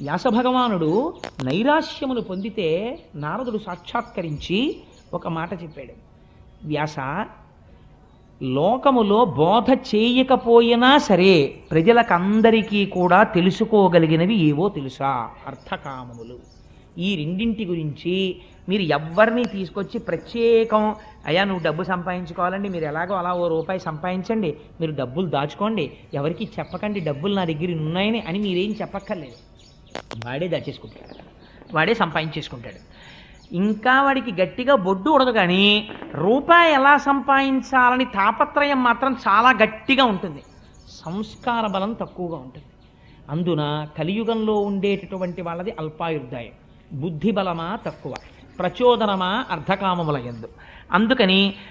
వ్యాసభగవానుడు నైరాశ్యమును పొందితే నారదుడు సాక్షాత్కరించి ఒక మాట చెప్పాడు. వ్యాస లోకములో బోధ చేయకపోయినా సరే ప్రజలకందరికీ కూడా తెలుసుకోగలిగినవి ఏవో తెలుసా? అర్థకామములు. ఈ రెండింటి గురించి మీరు ఎవ్వరిని తీసుకొచ్చి ప్రత్యేకం అయ్యా నువ్వు డబ్బు సంపాదించుకోవాలండి మీరు ఎలాగో అలా ఓ రూపాయి సంపాదించండి మీరు డబ్బులు దాచుకోండి ఎవరికి చెప్పకండి డబ్బులు నా దగ్గర ఉన్నాయని అని మీరేం చెప్పక్కర్లేదు. వాడే దాచేసుకుంటాడు వాడే సంపాదించేసుకుంటాడు. ఇంకా వాడికి గట్టిగా బొడ్డు ఉండదు కానీ రూపాయి ఎలా సంపాదించాలని తాపత్రయం మాత్రం చాలా గట్టిగా ఉంటుంది. సంస్కార బలం తక్కువగా ఉంటుంది. అందున కలియుగంలో ఉండేటటువంటి వాళ్ళది అల్పాయుర్దాయం. బుద్ధి బలమా తక్కువ. ప్రచోదనమా అర్ధకామముల ఎందు. అందుకని